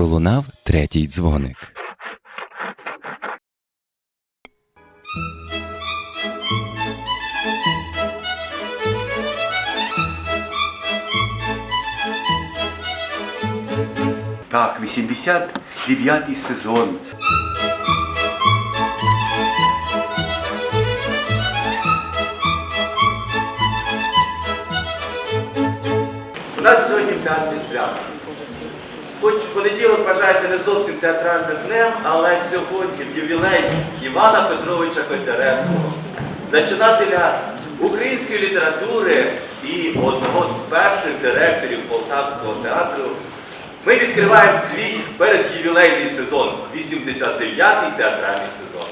пролунав третій дзвоник. Так, 89-й сезон. У нас сьогодні театрі свято. Хоч понеділок вважається не зовсім театральним днем, але сьогодні в ювілей Івана Петровича Котляревського, зачинателя української літератури і одного з перших директорів Полтавського театру, ми відкриваємо свій передювілейний сезон, 89-й театральний сезон.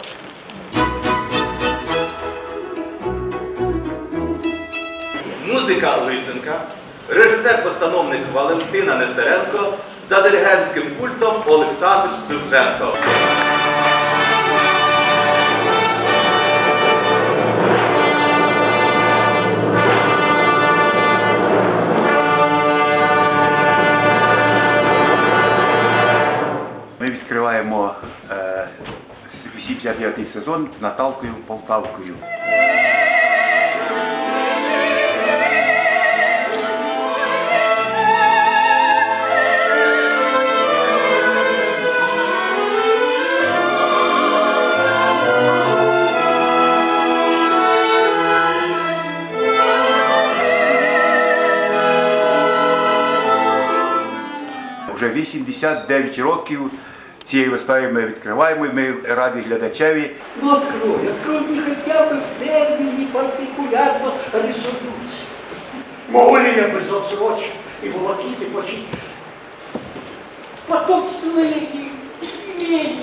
Музика Лисенка, режисер-постановник Валентина Нестеренко за диригентським пультом Олександр Суженко. Ми відкриваємо е, с- 89-й сезон Наталкою Полтавкою. Вже 89 років цієї вистави ми відкриваємо. і Ми раді глядачеві. Ну открой, открой мне хотя бы в термине партикулярно резолюции. Могу ли я без отсрочки и волокиты почти потомственное и имение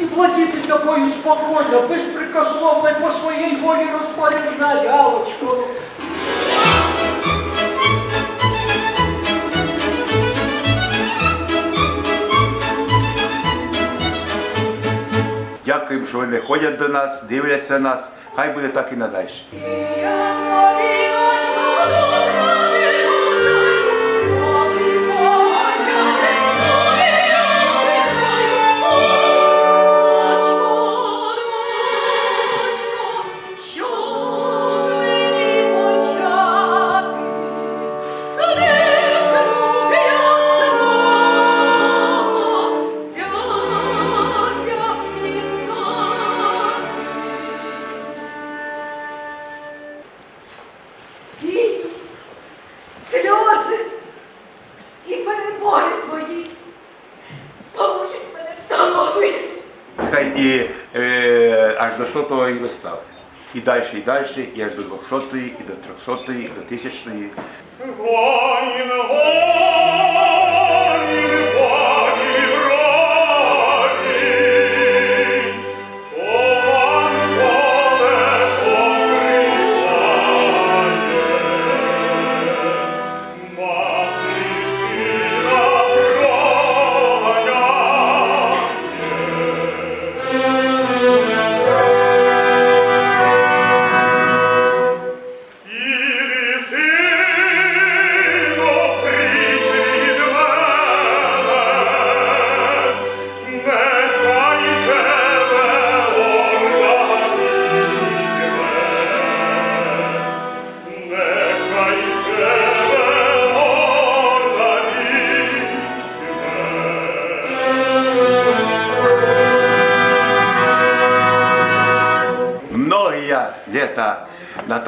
и платить тобою спокойно, беспрекословно по своей воле распоряжать галочку. Дякуємо, що вони ходять до нас, дивляться нас. Хай буде так і надалі. Аж до сотої вистави. І далі, і далі, і аж до 200-ї, і до 300-ї, і до 1000-ї.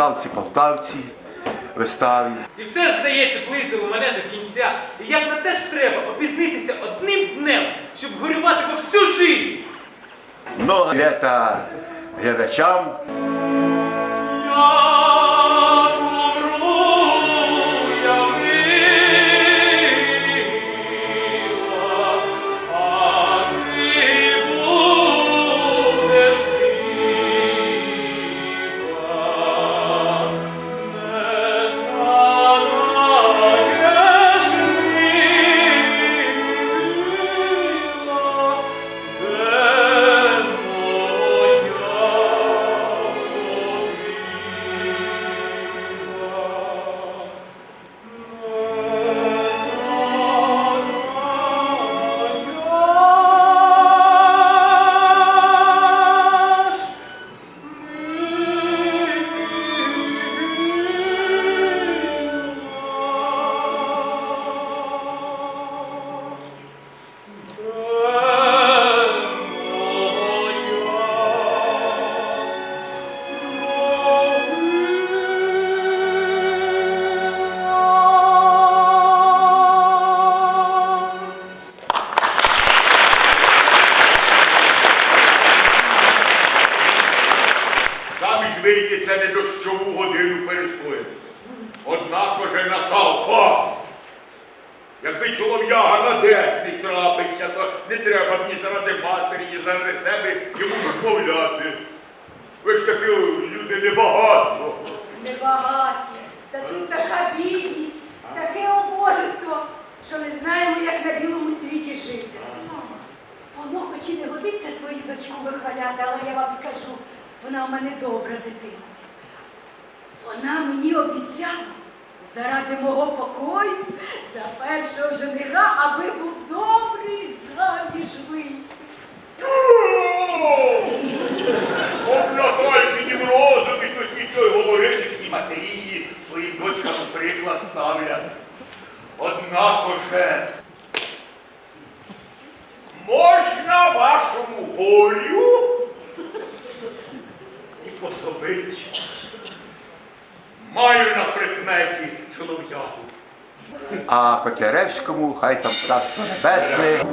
На Полтавці виставі. І все ж, здається, близило мене до кінця. І як на те ж треба опізнитися одним днем, щоб горювати по всю жизнь. Много літа глядачам. Дощову годину перестояти. Однако же Наталка, якби чолов'яга надежний трапився, то не треба б ні заради матері, ні заради себе йому відмовляти. Ви ж таки люди небагато. Небагаті. Та тут така бідність, таке обожество, що не знаємо, як на білому світі жити. Воно хоч і не годиться свою дочку вихваляти, але я вам скажу, вона у мене добра дитина. Вона мені обіцяла заради мого покою, за першого жениха, аби був добрий заміж вийти. Об Натальщині в розумі, тут нічого й говорити, всі матері своїм дочкам приклад ставлять. Однако же, можна вашому волю і. Маю на прикметі чолов'яку. А Котляревському, хай там царство небесне.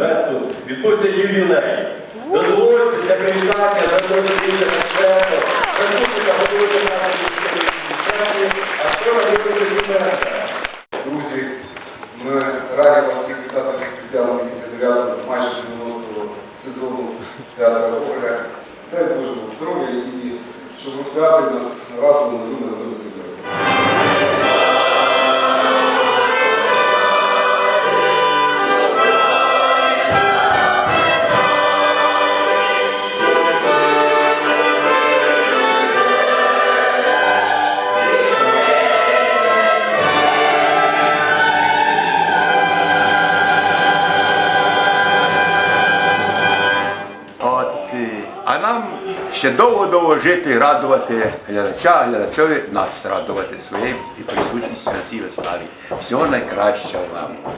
Олександровичу відбувся ювілей. Дозвольте для привітання запросити свято заступника голови нашої адміністрації актора Юрія Друзі, ми раді вас всіх вітати з відкриттям 89-го, майже 90-го сезону театру Оля. Дай Боже здоров'я і щоб ви в театрі нас радували новими новими ще довго-довго жити і радувати глядача, глядачові нас радувати своєю і присутністю на цій виставі. Всього найкращого нам.